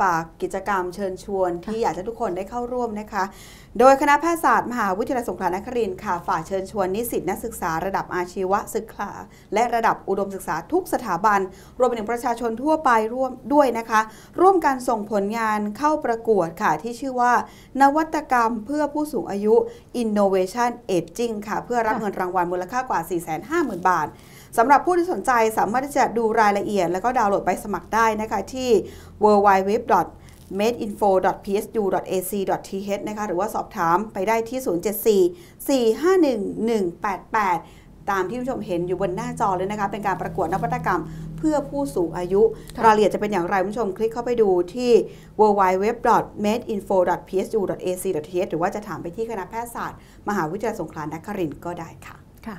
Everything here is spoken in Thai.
ฝากกิจกรรมเชิญชวน ที่อยากจะทุกคนได้เข้าร่วมนะคะ โดยคณะแพทยศาสตร์มหาวิทยาลัยสงขลานครินทร์ค่ะฝากเชิญชวนนิสิตนักศึกษาระดับอาชีวศึกษา และระดับอุดมศึกษาทุกสถาบัน รวมไปถึงประชาชนทั่วไปร่วมด้วยนะคะ ร่วมกันส่งผลงานเข้าประกวดค่ะที่ชื่อว่า นวัตกรรมเพื่อผู้สูงอายุ Innovation Aging ค่ะ เพื่อรับค่ะเงินรางวัลมูลค่ากว่า 450,000 บาทสำหรับผู้ที่สนใจสามารถที่จะดูรายละเอียด แล้วก็ดาวน์โหลดใบสมัครได้นะคะที่ www madeinfo.psu.ac.th นะคะหรือว่าสอบถามไปได้ที่ 074-451-188ตามที่ผู้ชมเห็นอยู่บนหน้าจอเลยนะคะ เป็นการประกวดนวัตกรรมเพื่อผู้สูงอายุค่ะรายละเอียดจะเป็นอย่างไรคุณผู้ชมคลิกเข้าไปดูที่ www.madeinfo.psu.ac.th หรือว่าจะถามไปที่คณะแพทยศาสตร์ มหาวิทยาลัยสงขลานครินทร์ก็ได้ค่ะค่ะ